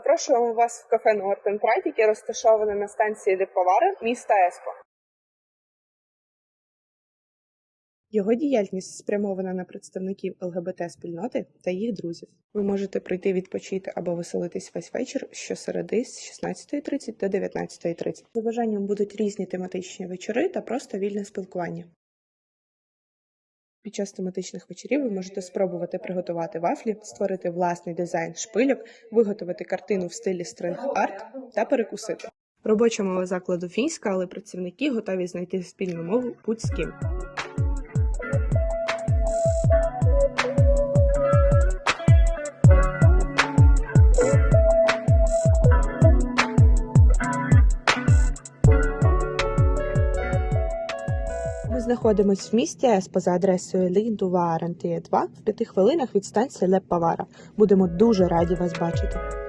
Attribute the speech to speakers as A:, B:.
A: Запрошуємо вас в кафе Нортен Прайд, яке розташоване на станції Деповари міста Еспо. Його діяльність спрямована на представників ЛГБТ-спільноти та їх друзів. Ви можете прийти відпочити або веселитись весь вечір щосереди з 16.30 до 19.30. За бажанням будуть різні тематичні вечори та просто вільне спілкування. Під час тематичних вечорів ви можете спробувати приготувати вафлі, створити власний дизайн шпильок, виготовити картину в стилі стринг-арт та перекусити. Робоча мова закладу фінська, але працівники готові знайти спільну мову будь з ким. Ми знаходимося в місті Еспо за адресою Ліндуварантія 2 в п'яти хвилинах від станції Леппавара. Будемо дуже раді вас бачити.